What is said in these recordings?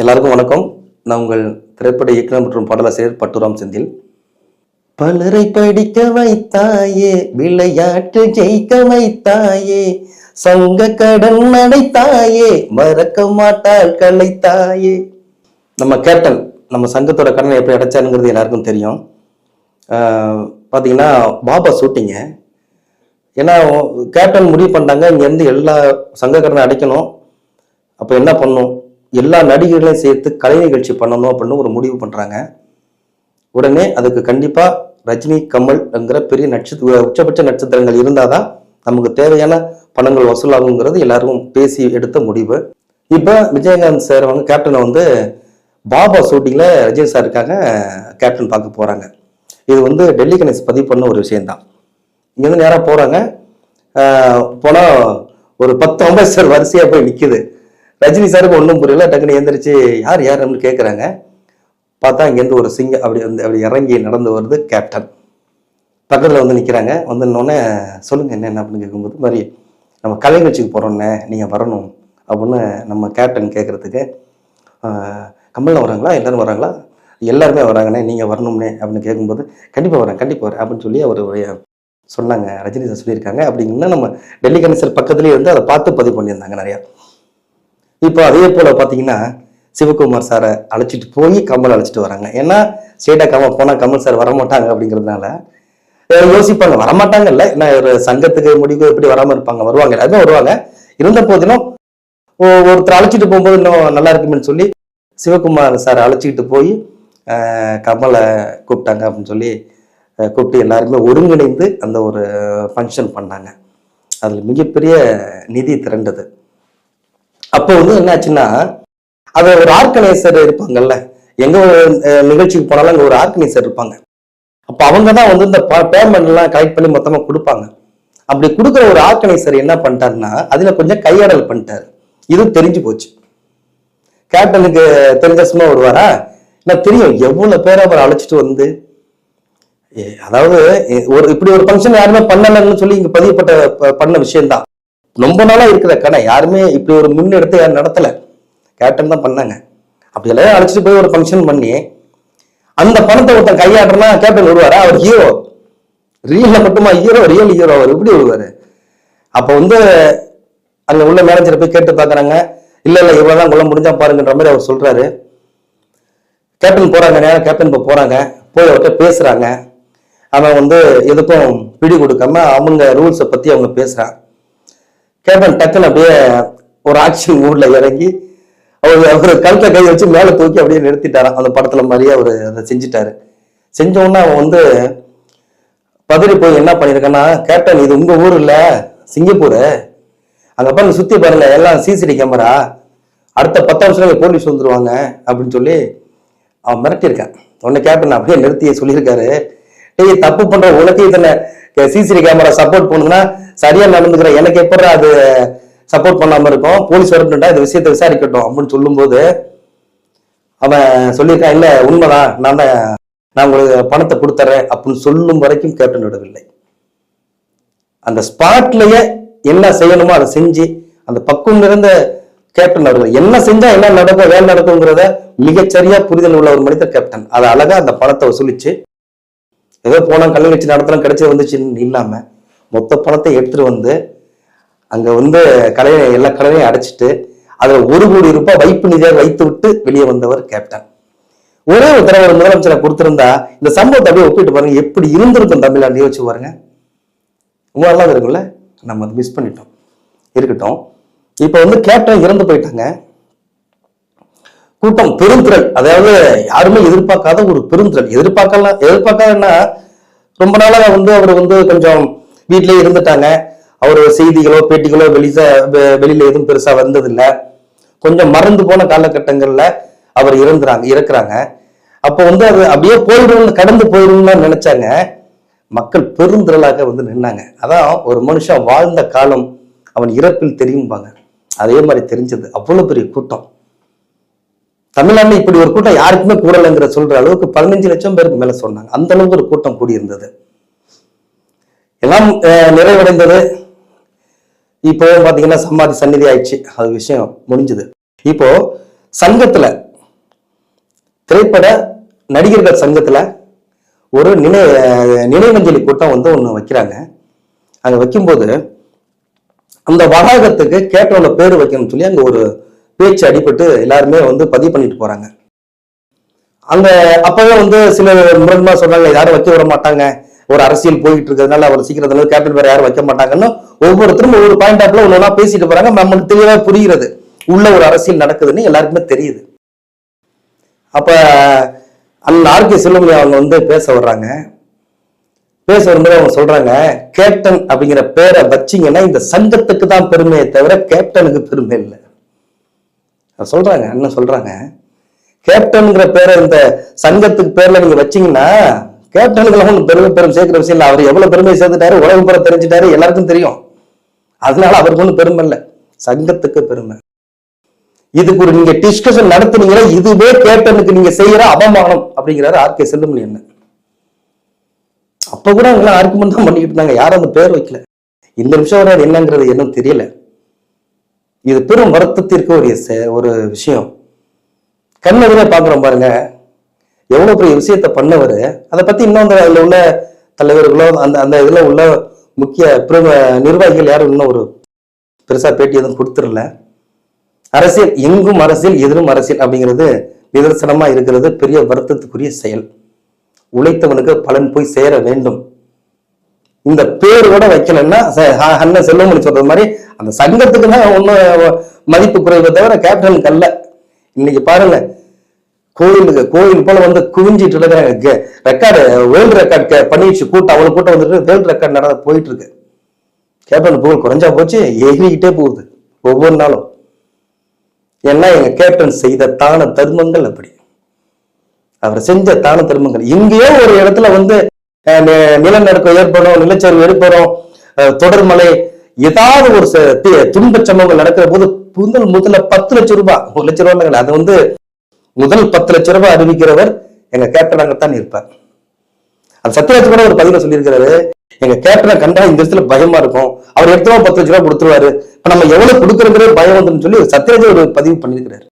எல்லாருக்கும் வணக்கம். நான் உங்கள் திரைப்பட இயக்குனர் மற்றும் பாடலாசிரியர் பட்டுராம் செந்தில். பலரை படிக்க வைத்தாயே விளையாட்டு ஜெயிக்க வைத்தாயே சங்க கடன் அடைத்தாயே மறக்க மாட்டாள் கலைத்தாயே நம்ம கேப்டன் நம்ம சங்கத்தோட கடனை எப்படி அடைச்சாருங்கிறது எல்லாருக்கும் தெரியும். பார்த்தீங்கன்னா பாபா ஷூட்டிங்க. ஏன்னா கேப்டன் முடிவு பண்ணிட்டாங்க இங்கேருந்து எல்லா சங்க கடனை அடைக்கணும். அப்போ என்ன பண்ணும்? எல்லா நடிகர்களையும் சேர்த்து கலை நிகழ்ச்சி பண்ணணும் அப்படின்னு ஒரு முடிவு பண்ணுறாங்க உடனே அதுக்கு கண்டிப்பாக ரஜினி கமல்ங்கிற பெரிய நட்சத்திர உச்சபட்ச நட்சத்திரங்கள் இருந்தால் தான் நமக்கு தேவையான பணங்கள் வசூலாகுங்கிறது எல்லாரும் பேசி எடுத்த முடிவு. இப்போ விஜயகாந்த் சார் வந்து கேப்டனை வந்து பாபா ஷூட்டிங்கில் ரஜினி சாருக்காக கேப்டன் பார்க்க போகிறாங்க இது வந்து டெல்லி கணேஷ் பதிவு பண்ண ஒரு விஷயந்தான் இங்கேருந்து நேராக போகிறாங்க போனால் ஒரு பத்து அம்பேத்கர் வரிசையாக போய் நிற்கிது ரஜினி சாருக்கு ஒன்றும் புரியல டக்குன்னு எந்திரிச்சு யார் யார் அப்படின்னு கேட்குறாங்க பார்த்தா இங்கேருந்து ஒரு சிங்க அப்படி வந்து அப்படி இறங்கி நடந்து வருது கேப்டன். பக்கத்தில் வந்து நிற்கிறாங்க வந்தோடனே சொல்லுங்கள் என்ன என்ன? அப்படின்னு கேட்கும்போது மாதிரி நம்ம கலை நிகழ்ச்சிக்கு போகிறோன்னே நீங்கள் வரணும். அப்படின்னு நம்ம கேப்டன் கேட்குறதுக்கு கமலில் வராங்களா? எல்லாரும் வராங்களா? எல்லாருமே வராங்கண்ணே நீங்கள் வரணும்னே அப்படின்னு கேட்கும்போது கண்டிப்பாக வரேன் கண்டிப்பாக வரேன் அப்படின்னு சொல்லி அவர் சொன்னாங்க. ரஜினி சார் சொல்லியிருக்காங்க. அப்படிங்கன்னா நம்ம டெல்லி கணேசர் பக்கத்துலேயே வந்து அதை பார்த்து பதிவு பண்ணியிருந்தாங்க நிறையா. இப்போ அதே போல் பார்த்தீங்கன்னா சிவகுமார் சாரை அழைச்சிட்டு போய் கமல் அழைச்சிட்டு வராங்க. ஏன்னா ஸ்டேட்டாக கமல் போனால் கமல் சார் வரமாட்டாங்க அப்படிங்கிறதுனால அஹ் யோசிப்பாங்க. வரமாட்டாங்கல்ல ஏன்னா ஒரு சங்கத்துக்கு முடிவு எப்படி வராமல் இருப்பாங்க. வருவாங்க. எல்லாருமே வருவாங்க. இருந்த போதிலும் ஒ- ஒருத்தர் அழைச்சிட்டு போகும்போது இன்னும் நல்லா இருக்குமேன்னு சொல்லி சிவகுமார் சார் அழைச்சிக்கிட்டு போய் கமலை கூப்பிட்டாங்க அப்படின்னு சொல்லி கூப்பிட்டு எல்லாருமே ஒருங்கிணைந்து அந்த ஒரு ஃபங்க்ஷன் பண்ணாங்க. அதில் மிகப்பெரிய நிதி திரண்டது. அப்போ வந்து என்னாச்சுன்னா அது ஒரு ஆர்கனைசர் இருப்பாங்கல்ல எங்க ஒரு நிகழ்ச்சிக்கு போனாலும் அங்க ஒரு ஆர்கனைசர் இருப்பாங்க. அப்ப அவங்க தான் வந்து இந்த பேமெண்ட் எல்லாம் கலெக்ட் பண்ணி மொத்தமா கொடுப்பாங்க. அப்படி கொடுக்குற ஒரு ஆர்கனைசர் என்ன பண்ணிட்டாருன்னா அதுல கொஞ்சம் கையாடல் பண்ணிட்டாரு. இது தெரிஞ்சு போச்சு. கேப்டனுக்கு தெரிஞ்ச சும்மா வருவாரா? என்ன தெரியும் எவ்வளவு பேரை அவர் அழைச்சிட்டு வந்து அதாவது ஒரு இப்படி ஒரு ஃபங்க்ஷன் யாருமே பண்ணலன்னு சொல்லி இங்க பதியப்பட்ட ப- பண்ண விஷயம்தான். ரொம்ப நாளா இருக்கிற கடை. யாருமே இப்படி ஒரு முன்னெடுத்து யாரும் நடத்தல. கேப்டன் தான் பண்ணாங்க. அப்படி எல்லாம் அழைச்சிட்டு போய் ஒரு ஃபங்க்ஷன் பண்ணி அந்த பணத்தை ஒருத்தன் கையாடுறனா கேப்டன் வருவாரா? அவர் ஹீரோ ரியல்ல மட்டுமா ஹீரோ ரியல் ஹீரோ அவர் எப்படி வருவாரு? அப்ப வந்து அங்க உள்ள மேனேஜரை போய் கேட்டு பாக்குறாங்க இல்ல இல்ல இவ்வளவுதான் கொள்ள முடிஞ்சா பாருங்கன்ற மாதிரி அவர் சொல்றாரு. கேப்டன் போறாங்க. நேரம் கேப்டன் இப்போ போறாங்க. போய் அவர்கிட்ட பேசுறாங்க. அவன் வந்து எதுக்கும் பிடி கொடுக்காம அவங்க ரூல்ஸை பத்தி அவங்க பேசுறான். கேப்டன் டக்குன்னு அப்படியே ஒரு ஆக்ஷன் மூட்ல இறங்கி அவர் அவர் கழுத்தை கை வச்சு மேலே தூக்கி அப்படியே நிறுத்திட்டாராம் அந்த படத்துல மாதிரியே அவர் அதை செஞ்சுட்டாரு. செஞ்ச உடனே அவன் வந்து பதறி போய் என்ன பண்ணியிருக்கான்னா கேப்டன் இது உங்க ஊர் இல்ல சிங்கப்பூர். அங்க பாருங்க சுத்தி பாருங்க எல்லாம் சிசிடி கேமரா அடுத்த பத்து வருஷம் போலீஸ் வந்துருவாங்க அப்படின்னு சொல்லி அவன் மிரட்டியிருக்கான். உடனே கேப்டன் அப்படியே நிறுத்தி சொல்லியிருக்காரு. டேய் தப்பு பண்ற உனக்கு இத்தனை சிசிடி கேமரா சப்போர்ட் பண்ணுதுன்னா சரியா நடந்துக்கிற எனக்கு எப்படி அது சப்போர்ட் பண்ணாம இருக்கும்? போலீஸ் வரட்டும்டா இந்த விஷயத்தை விசாரிக்கட்டும் அப்படின்னு சொல்லும்போது அவன் சொல்லியிருக்கான் இல்ல உண்மைதான் நான் தான் நான் உங்களுக்கு பணத்தை கொடுத்துறேன் அப்படின்னு சொல்லும் வரைக்கும் கேப்டன் விடவில்லை. அந்த ஸ்பாட்லயே என்ன செய்யணுமோ அதை செஞ்சு அந்த பக்குவம் நிறைந்த கேப்டன் அவர்கள் என்ன செஞ்சா என்ன நடக்கும் வேலை நடக்குங்கிறத மிகச்சரியா புரிதல் உள்ள ஒரு மனிதர் கேப்டன் அதை அழகா அந்த பணத்தை வசூலிச்சு ஏதோ போனால் கல்வி வச்சு நடத்தலாம் கிடைச்சி வந்துச்சுன்னு இல்லாமல் மொத்த பணத்தை எடுத்துகிட்டு வந்து அங்கே வந்து கலையை எல்லா கலையையும் அடைச்சிட்டு அதில் ஒரு கோடி ரூபாய் வைப்பு நிதியாக வைத்து விட்டு வெளியே வந்தவர் கேப்டன். ஒரே ஒரு தடவை ஒரு முதலமைச்சரை கொடுத்திருந்தா இந்த சம்பவத்தை அப்படியே ஒப்பிட்டு பாருங்க. எப்படி இருந்திருக்கும் தமிழ்நாடு யோசிச்சு பாருங்க. உங்களால் இருக்கும்ல? நம்ம அதை மிஸ் பண்ணிட்டோம். இருக்கட்டும். இப்போ வந்து கேப்டன் இறந்து போயிட்டாங்க. கூட்டம் பெருந்திரள். அதாவது யாருமே எதிர்பார்க்காத ஒரு பெருந்திரள். எதிர்பார்க்கலாம் எதிர்பார்க்காதன்னா ரொம்ப நாளாக வந்து அவர் வந்து கொஞ்சம் வீட்டிலேயே இருந்துட்டாங்க. அவர் செய்திகளோ பேட்டிகளோ வெளிச வெ- வெளியில எதுவும் பெருசா வந்ததில்லை. கொஞ்சம் மறந்து போன காலகட்டங்கள்ல அவர் இறந்துறாங்க இறக்குறாங்க. அப்போ வந்து அது அப்படியே போயிடும் கடந்து போயிடும்னு நினைச்சாங்க. மக்கள் பெருந்திரளாக வந்து நின்னாங்க. அதான் ஒரு மனுஷன் வாழ்ந்த காலம் அவன் இறப்பில் தெரியும்பாங்க. அதே மாதிரி தெரிஞ்சது. அவ்வளோ பெரிய கூட்டம். தமிழ்நாட்டில் இப்படி ஒரு கூட்டம் யாருக்குமே கூடலைங்கிற சொல்ற அளவுக்கு பதினஞ்சு லட்சம் பேருக்கு மேல சொன்னாங்க. அந்த அளவுக்கு ஒரு கூட்டம் கூடியிருந்தது. எல்லாம் அஹ், நிறைவடைந்தது. இப்போ பாத்தீங்கன்னா சமாதி சந்நிதி ஆயிடுச்சு. அது விஷயம் முடிஞ்சது. இப்போ சங்கத்துல திரைப்பட நடிகர்கள் சங்கத்துல ஒரு நினை நினைவஞ்சலி கூட்டம் வந்து ஒன்று வைக்கிறாங்க. அங்கே வைக்கும்போது அந்த வளாகத்துக்கு கேட்டவங்க பேர் வைக்கணும்னு சொல்லி அங்கே ஒரு பேச்சு அடிபட்டு எல்லாருமே வந்து பதிவு பண்ணிட்டு போறாங்க. அங்க அப்பவே வந்து சில முரண்மா சொன்னாங்க யாரும் வைக்க விட மாட்டாங்க. ஒரு அரசியல் போயிட்டு இருக்கிறதுனால அவர் சீக்கிரத்துல கேப்டன் வேற யாரும் வைக்க மாட்டாங்கன்னு ஒவ்வொருத்தரும் ஒவ்வொரு பாயிண்ட் ஆஃப்ல ஒன்னொன்னா பேசிட்டு போறாங்க. நம்மளுக்கு தெளிவா புரிகிறது. உள்ள ஒரு அரசியல் நடக்குதுன்னு எல்லாருக்குமே தெரியுது. அப்ப அந்த ஆர்கே செல்வமணி அவங்க வந்து பேச வர்றாங்க. பேச வரும்போது அவங்க சொல்றாங்க கேப்டன் அப்படிங்கிற பேரை வச்சீங்கன்னா இந்த சங்கத்துக்கு தான் பெருமையை தவிர கேப்டனுக்கு பெருமை இல்லை. சொல்றாங்க அண்ணன் சொல்றாங்க. கேப்டன்ங்கிற பேரை இந்த சங்கத்துக்கு பேர்ல நீங்க வச்சீங்கன்னா கேப்டனுக்கு ஒன்றும் பெருமை பெரும் சேர்க்கிற விஷயம் இல்லை. அவர் எவ்வளவு பெருமை சேர்த்துட்டாரு உலகம் பெற தெரிஞ்சுட்டாரு எல்லாருக்கும் தெரியும். அதனால அவருக்கு ஒன்றும் பெருமை இல்லை. சங்கத்துக்கு பெருமை. இதுக்கு ஒரு நீங்க டிஸ்கஷன் நடத்துனீங்கன்னா இதுவே கேப்டனுக்கு நீங்க செய்யற அவமானம் அப்படிங்கிறாரு ஆர் கே செல்லுமணி என்ன அப்ப கூட அவங்களாம் ஆர்குமெண்ட் தான் பண்ணிக்கிட்டு இருந்தாங்க. யாரும் அந்த பேர் வைக்கல. இந்த நிமிஷம் வர என்னங்கிறது என்னும் தெரியல. இது பெரும் வருத்தத்திற்கு ஒரு செ- ஒரு விஷயம். கண்ணெதிரே பார்க்குறோம் பாருங்க. எவ்வளோ பெரிய விஷயத்த பண்ணவர். அதை பற்றி இன்னும் அந்த உள்ள தலைவர்களோ அந்த அந்த இதில் உள்ள முக்கிய பிரம நிர்வாகிகள் யாரும் இன்னும் ஒரு பெருசாக பேட்டி எதுவும் கொடுத்துடல. அரசியல் எங்கும் அரசியல் எதிரும் அரசியல் அப்படிங்கிறது நிதர்சனமாக இருக்கிறது பெரிய வருத்தத்துக்குரிய செயல். உழைத்தவனுக்கு பலன் போய் சேர வேண்டும். இந்த பேர் கூட வைக்கலன்னா அண்ணன் செல்வமணி சொல்றது மாதிரி அந்த சங்கத்துக்கு தான் ஒன்றும் மதிப்பு குறைவை தவிர கேப்டனுக்கு அல்ல இன்னைக்கு பாருங்க கோயிலுக்கு கோயில் போல வந்து குவிஞ்சிட்டு இருக்கிற ரெக்கார்டு வேர்ல்டு ரெக்கார்டு பண்ணிடுச்சு கூட்டம் அவ்வளவு கூட்டம் வந்துட்டு வேர்ல்டு ரெக்கார்டு நடந்து போயிட்டு இருக்கு. கேப்டன் புகழ் குறைஞ்சா போச்சு ஏறிக்கிட்டே போகுது ஒவ்வொரு நாளும். ஏன்னா எங்க கேப்டன் செய்த தான தர்மங்கள் அப்படி. அவர் செஞ்ச தான தர்மங்கள். இங்கேயே ஒரு இடத்துல வந்து நிலநடுக்கம் ஏற்படும் நிலச்சரிவு ஏற்படும் தொடர்மலை ஏதாவது ஒரு ச- சம்பவங்கள் நடக்கிற போது முதல் முதல்ல பத்து லட்சம் ரூபாய் ஒரு லட்சம் ரூபாய் இல்லைங்க, அது வந்து முதல் பத்து லட்சம் ரூபாய் அறிவிக்கிறவர் எங்க கேப்டனாக தான் இருப்பார். அது சத்யராஜ் கூட ஒரு பதிவில் சொல்லியிருக்கிறாரு. எங்க கேப்டனை கண்டா இந்த இடத்துல பயமா இருக்கும். அவர் எடுத்தவா பத்து லட்ச ரூபாய் கொடுத்துருவாரு. இப்ப நம்ம எவ்வளவு கொடுக்கறதுலே பயம் வந்துன்னு சொல்லி சத்யராஜ் ஒரு பதிவு பண்ணியிருக்கிறாரு.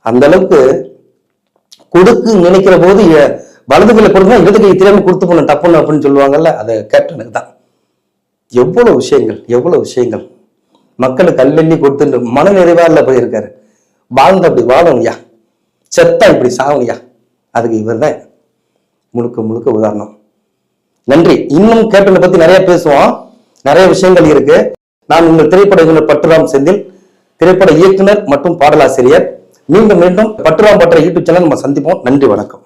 அந்த அளவுக்கு கொடுக்கு நினைக்கிற போது வலது கையில கொடுத்தா இடது கை தெரியாம கொடுத்து போன டப்புன்னு அப்படின்னு சொல்லுவாங்கல்ல அது கேப்டனுக்கு தான். எவ்வளவு விஷயங்கள் எவ்வளவு விஷயங்கள்? மக்களுக்கு கல்லெண்ணி கொடுத்து மன நிறைவா இல்லை போயிருக்காரு. வாழ்ந்த அப்படி வாழணும்யா? செத்தா இப்படி சாகணும்யா அதுக்கு இவர் தான் முழுக்க முழுக்க உதாரணம். நன்றி. இன்னும் கேட்டதை பத்தி நிறைய பேசுவோம். நிறைய விஷயங்கள் இருக்கு. நான் உங்கள் திரைப்பட இயக்குனர் பட்டுராம் செந்தில் திரைப்பட இயக்குனர் மற்றும் பாடலாசிரியர். மீண்டும் மீண்டும் பட்டுராம் பற்ற யூடியூப் சேனல் நம்ம சந்திப்போம். நன்றி வணக்கம்.